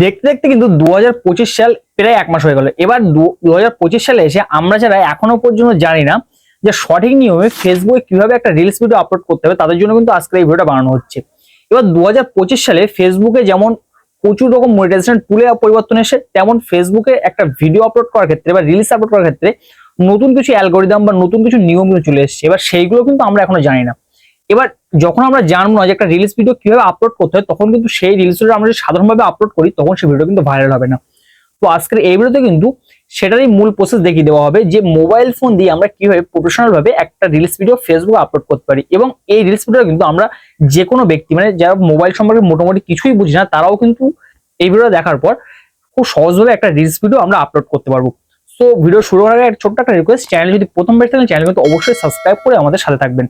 দেখতে দেখতে কিন্তু দু হাজার পঁচিশ সাল প্রায় এক মাস হয়ে গেল। এবার দু সালে এসে আমরা যারা এখনও পর্যন্ত জানি না যে সঠিক নিয়মে ফেসবুকে কীভাবে একটা রিলস ভিডিও আপলোড করতে হবে, তাদের জন্য কিন্তু আজকে এই ভিডিওটা বানানো হচ্ছে। এবার দু হাজার পঁচিশ সালে ফেসবুকে যেমন প্রচুর রকম মনিটাইজেশন টুলে পরিবর্তন এসে, তেমন ফেসবুকে একটা ভিডিও আপলোড করার ক্ষেত্রে বা রিলস আপলোড করার ক্ষেত্রে নতুন কিছু অ্যালগোরিদম বা নতুন কিছু নিয়ম চলে এসেছে। এবার সেইগুলো কিন্তু আমরা এখনও জানি না। এবার যখন আমরা জানব না যে একটা রিলস ভিডিও কীভাবে আপলোড করতে হয়, তখন কিন্তু সেই রিলস ভিডিও আমরা সাধারণভাবে আপলোড করি, তখন সেই ভিডিও কিন্তু ভাইরাল হবে না। তো আজকের এই ভিডিওতে কিন্তু সেটারই মূল প্রসেস দেখিয়ে দেওয়া হবে যে মোবাইল ফোন দিয়ে আমরা কীভাবে প্রফেশনাল ভাবে একটা রিলস ভিডিও ফেসবুকে আপলোড করতে পারি। এবং এই রিলস ভিডিও কিন্তু আমরা যে কোনো ব্যক্তি মানে যারা মোবাইল সম্পর্কে মোটামুটি কিছুই বুঝি না, তারাও কিন্তু এই ভিডিও দেখার পর খুব সহজভাবে একটা রিলস ভিডিও আমরা আপলোড করতে পারব। সো ভিডিও শুরু করার আগে ছোট্ট একটা রিকোয়েস্ট চ্যানেল যদি প্রথমবার থাকেন চ্যানেল কিন্তু অবশ্যই সাবস্ক্রাইব করে আমাদের সাথে থাকবেন।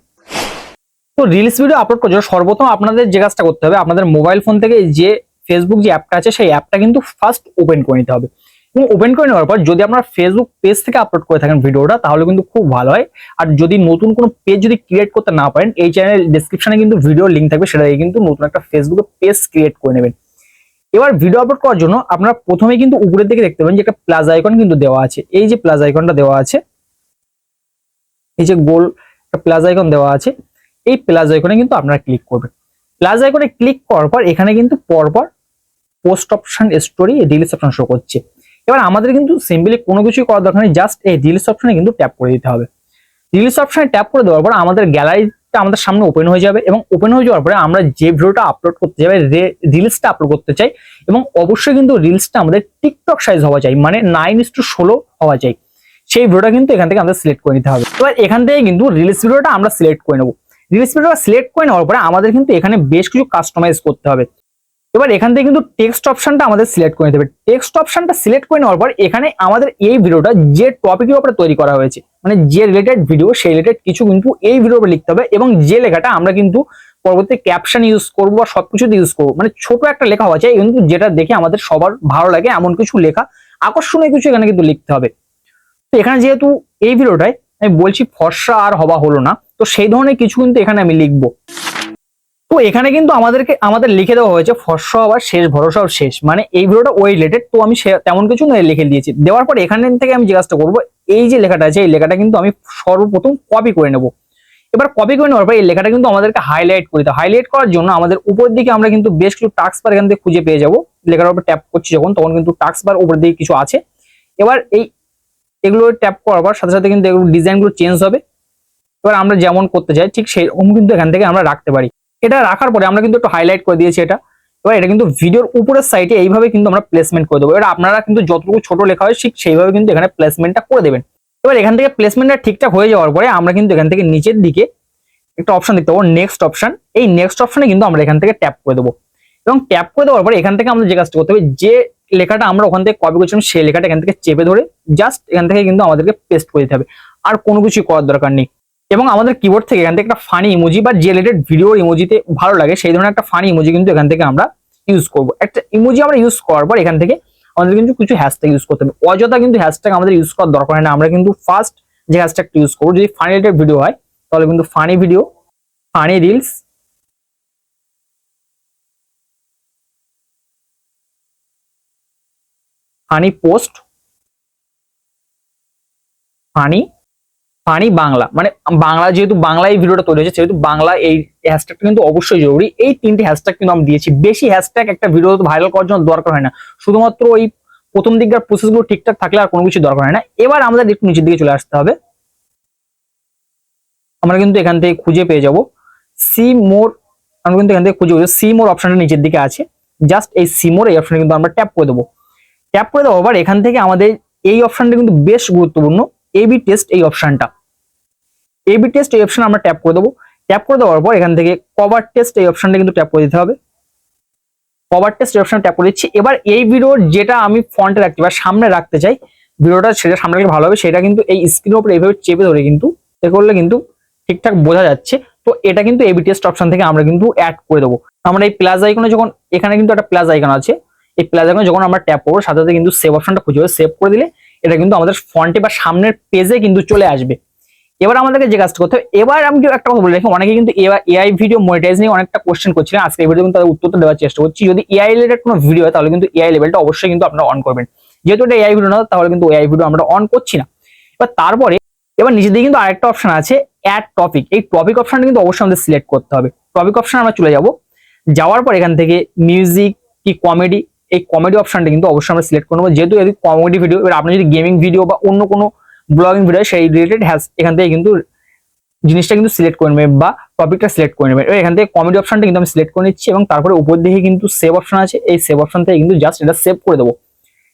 তো রিলস ভিডিও আপলোড করার জন্য সর্বপ্রথম আপনাদের যে কাজটা করতে হবে, আপনাদের মোবাইল ফোন থেকে যে ফেসবুক যে অ্যাপটা আছে, সেই অ্যাপটা কিন্তু ফার্স্ট ওপেন করে নিতে হবে। এবং ওপেন করে নেওয়ার পর যদি আপনারা ফেসবুক পেজ থেকে আপলোড করে থাকেন ভিডিওটা তাহলে কিন্তু খুব ভালো হয়। আর যদি নতুন কোনো পেজ যদি ক্রিয়েট করতে না পারেন, এই চ্যানেল ডিসক্রিপশনে কিন্তু ভিডিও লিঙ্ক থাকবে, সেটা দিয়ে কিন্তু নতুন একটা ফেসবুকে পেজ ক্রিয়েট করে নেবেন। এবার ভিডিও আপলোড করার জন্য আপনারা প্রথমে কিন্তু উপরের দিকে দেখতে পাবেন যে একটা প্লাস আইকন কিন্তু দেওয়া আছে। এই যে প্লাস আইকনটা দেওয়া আছে, এই যে গোল একটা প্লাস আইকন দেওয়া আছে এই প্লাস আইকনে কিন্তু আপনারা ক্লিক করবেন। প্লাস আইকনে ক্লিক করার পর এখানে কিন্তু পরপর post option story release option show করছে। এবার আমাদের কিন্তু সিম্পলি কোনো কিছুই করার দরকার নেই জাস্ট এই রিলিজ অপশনে কিন্তু ট্যাপ করে দিতে হবে। রিলিজ অপশনে ট্যাপ করে দেওয়ার পর আমাদের গ্যালারিটা আমাদের সামনে ওপেন হয়ে যাবে এবং ওপেন হয়ে যাওয়ার পরে আমরা যে ভিডিওটা আপলোড করতে যাবে রিলসটা আপলোড করতে চাই এবং অবশ্যই কিন্তু রিলসটা আমাদের টিকটক সাইজ হওয়া চাই মানে নাইন ইস টু ষোলো হওয়া চাই। সেই ভিডিওটা কিন্তু এখান থেকে আমাদের সিলেক্ট করে নিতে হবে। এবার এখান থেকে কিন্তু রিলস ভিডিওটা আমরা সিলেক্ট করে নেব। ভিডিওটা সিলেক্ট করে নেওয়ার পরে আমাদের কিন্তু এখানে বেশ কিছু কাস্টমাইজ করতে হবে। এবার এখান থেকে কিন্তু টেক্সট অপশনটা আমাদের সিলেক্ট করে নিতে হবে। টেক্সট অপশনটা সিলেক্ট করে নেওয়ার পর এখানে আমাদের এই ভিডিওটা যে টপিকের উপরে তৈরি করা হয়েছে মানে যে রিলেটেড ভিডিও সেই রিলেটেড কিছু কিন্তু এই ভিডিওর উপরে লিখতে হবে এবং যে লেখাটা আমরা কিন্তু পরবর্তী ক্যাপশন ইউজ করব বা সবকিছুতে ইউজ করব মানে ছোট একটা লেখা হওয়া চাই কিন্তু যেটা দেখে আমাদের সবার ভালো লাগে, এমন কিছু লেখা আকর্ষণীয় কিছু এখানে কিন্তু লিখতে হবে। তো এখানে যেহেতু এই ভিডিওটায় আমি বলছি ফর্সা আর হওয়া হলো না। তো সেই ধরনের কিছু কিন্তু এখানে আমি লিখব। তো এখানে কিন্তু আমাদেরকে, আমাদের লিখে দেওয়া হয়েছে, ফর্সা হওয়ার শেষ ভরসাও শেষ। মানে এই ভিডিওটা ওই রিলেটেড তো আমি তেমন কিছু না লিখে দিয়েছি। দেওয়ার পর এখান থেকে আমি জিজ্ঞাসা করব, এই যে লেখাটা আছে, এই লেখাটা কিন্তু আমি সর্বপ্রথম কপি করে নেব। এবার কপি করে নেওয়ার পর এই লেখাটা কিন্তু আমাদেরকে হাইলাইট করে দিতে হাইলাইট করার জন্য আমাদের উপর দিকে আমরা কিন্তু বেশ কিছু টাক্স বার এখান থেকে খুঁজে পেয়ে যাব। লেখাটার উপর ট্যাপ করছি যখন, তখন কিন্তু টাক্স বার উপর দিকে কিছু আছে। এবার এই এগুলো ট্যাপ করার পর সাথে সাথে কিন্তু এগুলো ডিজাইনগুলো চেঞ্জ হবে। এবার আমরা যেমন করতে চাই, ঠিক সেরকম কিন্তু এখান থেকে আমরা রাখতে পারি। এটা রাখার পরে আমরা কিন্তু একটু হাইলাইট করে দিয়েছি এটা। এবার এটা কিন্তু ভিডিওর উপরের সাইডে এইভাবে কিন্তু আমরা প্লেসমেন্ট করে দেবো। এবার আপনারা কিন্তু যতটুকু ছোট লেখা হয়, ঠিক সেইভাবে কিন্তু এখানে প্লেসমেন্টটা করে দেবেন। এবার এখান থেকে প্লেসমেন্টটা ঠিকঠাক হয়ে যাওয়ার পরে আমরা কিন্তু এখান থেকে নিচের দিকে একটা অপশন দেখতে পাবো নেক্সট অপশন এই নেক্সট অপশনে কিন্তু আমরা এখান থেকে ট্যাপ করে দেবো। এবং ট্যাপ করে দেওয়ার পরে এখান থেকে আমাদের যে কাজটা করতে হবে, যে লেখাটা আমরা ওখান থেকে কপি করছিলাম, সেই লেখাটা এখান থেকে চেপে ধরে জাস্ট এখান থেকে কিন্তু আমাদেরকে পেস্ট করে দিতে হবে। আর কোনো কিছু করার দরকার নেই। এবং আমাদের কিবোর্ড থেকে এখান থেকে একটা ফানি ইমোজি বা যে রিলেটেড ভিডিও ইমোজিতে ভালো লাগে, সেই ধরনের একটা ফানি ইমোজি কিন্তু এখান থেকে আমরা ইউজ করব। একটা ইমোজি আমরা ইউজ করার পর এখান থেকে আমাদের কিন্তু কিছু হ্যাশট্যাগ ইউজ করতে হবে। অযথা কিন্তু হ্যাশট্যাগ আমাদের ইউজ করার দরকার হয় না। আমরা কিন্তু ফার্স্ট যে হ্যাশট্যাগটা ইউজ করব, যদি ফানি রিলেটেড ভিডিও হয়, তাহলে কিন্তু funny video funny reels funny post, funny funny Bangla. মানে বাংলা যেহেতু বাংলায় ভিডিওটা তৈরি হয়েছে, সেহেতু বাংলা এই হ্যাশট্যাগটা কিন্তু অবশ্যই জরুরি। এই তিনটে হ্যাশট্যাগ কিন্তু আমি দিয়েছি। বেশি হ্যাশট্যাগ একটা ভিডিও ভাইরাল করার জন্য দরকার হয় না। শুধুমাত্র ওই প্রথম দিককার প্রসেসগুলো ঠিকঠাক থাকলে আর কোনো কিছু দরকার হয় না। এবার আমাদের একটু নিচের দিকে চলে আসতে হবে। আমরা কিন্তু এখান থেকে খুঁজে পেয়ে যাব। সি মোর আমরা কিন্তু এখান থেকে খুঁজে পেয়ে সি মোর অপশনটা নিচের দিকে আছে। জাস্ট এই সি মোর এই অপশনে কিন্তু আমরা ট্যাপ করে দেবো। ট্যাপ করে দেওয়ার পর এখান থেকে আমাদের এই অপশনটা কিন্তু বেশ গুরুত্বপূর্ণ। এবি টেস্ট এই অপশনটা এবি টেস্ট এই অপশন আমরা ট্যাপ করে দেবো। ট্যাপ করে দেওয়ার পর এখান থেকে কভার টেস্ট এই অপশনটা কিন্তু ট্যাপ করে দিতে হবে। কভার টেস্ট এই অপশন ট্যাপ করে দিচ্ছি। এবার এই ভিডিওর যেটা আমি ফ্রন্টে রাখতে বা সামনে রাখতে চাই ভিডিওটা সেটা সামনে রাখলে ভালো হবে। সেটা কিন্তু এই স্ক্রিনের উপরে এইভাবে চেপে ধরে কিন্তু এ করলে কিন্তু ঠিকঠাক বোঝা যাচ্ছে। তো এটা কিন্তু এবি টেস্ট অপশন থেকে আমরা কিন্তু অ্যাড করে দেবো। আমরা এই প্লাস আইকনে যখন, এখানে কিন্তু একটা প্লাস আইকন আছে। এই প্লাস আইকনে যখন আমরা ট্যাপ করব, সাথে সাথে কিন্তু সেভ অপশনটা খুঁজে সেভ করে দিলে এটা কিন্তু আমাদের ফ্রন্টে বা সামনের পেজে কিন্তু চলে আসবে। এবার আমাদেরকে যে কাজটা করতে হবে, এবার আমি একটা কথা বলে রাখি, অনেকে কিন্তু এআই ভিডিও মনিটাইজ নিয়ে অনেকটা কোশ্চেন করছিলেন আজকে এই ভিডিও কিন্তু তাদের উত্তরটা দেওয়ার চেষ্টা করছি। যদি এআই রিলেটেড কোনো ভিডিও হয়, তাহলে কিন্তু এআই লেভেলটা অবশ্যই কিন্তু আপনারা অন করবেন। যেহেতু এটা এআই ভিডিও না, তাহলে কিন্তু এআই ভিডিও আমরা অন করছি না। এবার তারপরে, এবার নিচের দিকে কিন্তু আরেকটা অপশন আছে অ্যাড টপিক এই টপিক অপশনটা কিন্তু অবশ্যই আমাদের সিলেক্ট করতে হবে। টপিক অপশন আমরা চলে যাব। যাওয়ার পর এখান থেকে মিউজিক কি কমেডি এই কমেডি অপশনটা কিন্তু অবশ্যই আমরা সিলেক্ট করব যেহেতু যদি কমেডি ভিডিও এবার আপনি যদি গেমিং ভিডিও বা অন্য কোনো ব্লগিং ভিডিও সেই রিলেটেড হ্যাজ এখান থেকে কিন্তু জিনিসটা কিন্তু সিলেক্ট করে নেবেন বা টপিকটা সিলেক্ট করে নেবেন এখান থেকে কমেডি অপশনটা কিন্তু আমি সিলেক্ট করে নিচ্ছি এবং তারপরে উপর দিকে কিন্তু সেভ অপশন আছে। এই সেভ অপশন থেকে কিন্তু জাস্ট এটা সেভ করে দেবো।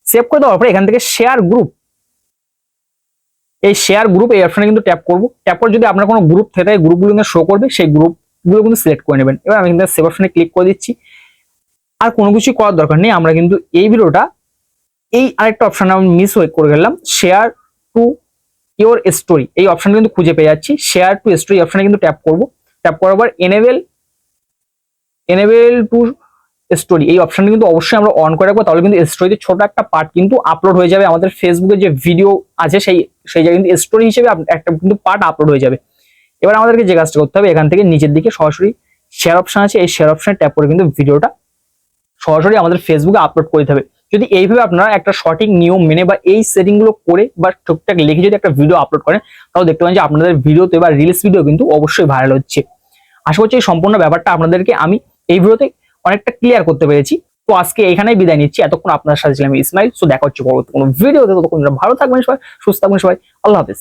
সেভ করে দেওয়ার পরে এখান থেকে শেয়ার গ্রুপ এই শেয়ার গ্রুপ এই অপশনে কিন্তু ট্যাপ করব। ট্যাপ করে যদি আপনার কোনো গ্রুপ থেকে থাকে গ্রুপগুলো কিন্তু শো করবে, সেই গ্রুপগুলো কিন্তু সিলেক্ট করে নেবেন। এবার আমি কিন্তু সেভ অপশনে ক্লিক করে দিচ্ছি। আর কোনো কিছু করার দরকার নেই। আমরা কিন্তু এই ভিডিওটা এই আরেকটা অপশন আমি মিস হয়ে করে গেলাম। শেয়ার টু ইওর স্টোরি এই অপশন কিন্তু খুঁজে পেয়ে যাচ্ছি। শেয়ার টু স্টোরি অপশানে কিন্তু ট্যাপ করব। ট্যাপ করার পর এনেবেল এনেবেল টু স্টোরি এই অপশনটা কিন্তু অবশ্যই আমরা অন করে রাখব। তাহলে কিন্তু স্টোরিতে ছোট একটা পার্ট কিন্তু আপলোড হয়ে যাবে। আমাদের ফেসবুকে যে ভিডিও আছে সেই সেই জায়গায় কিন্তু স্টোরি হিসেবে একটা কিন্তু পার্ট আপলোড হয়ে যাবে। এবার আমাদেরকে যে কাজটা করতে হবে, এখান থেকে নিচের দিকে সরাসরি শেয়ার অপশন আছে। এই শেয়ার অপশানে ট্যাপ করে কিন্তু ভিডিওটা সরাসরি আমাদের ফেসবুকে আপলোড করে দিতে হবে। যদি এইভাবে আপনারা একটা সঠিক নিয়ম মেনে বা এই সেটিংগুলো করে বা টুকটাক লিখে যদি একটা ভিডিও আপলোড করেন, তাহলে দেখতে পাবেন যে আপনাদের ভিডিওতে বা রিলস ভিডিও কিন্তু অবশ্যই ভাইরাল হচ্ছে। আশা করছি এই সম্পূর্ণ ব্যাপারটা আপনাদেরকে আমি এই ভিডিওতে অনেকটা ক্লিয়ার করতে পেরেছি। তো আজকে এখানেই বিদায় নিচ্ছি। এতক্ষণ আপনার সাথে ছিলাম ইসমাইল। সো দেখা হচ্ছে পরবর্তী কোনো ভিডিওতে ততক্ষণ ভালো থাকবেন সবাই, সুস্থ থাকবেন সবাই। আল্লাহ হাফেজ।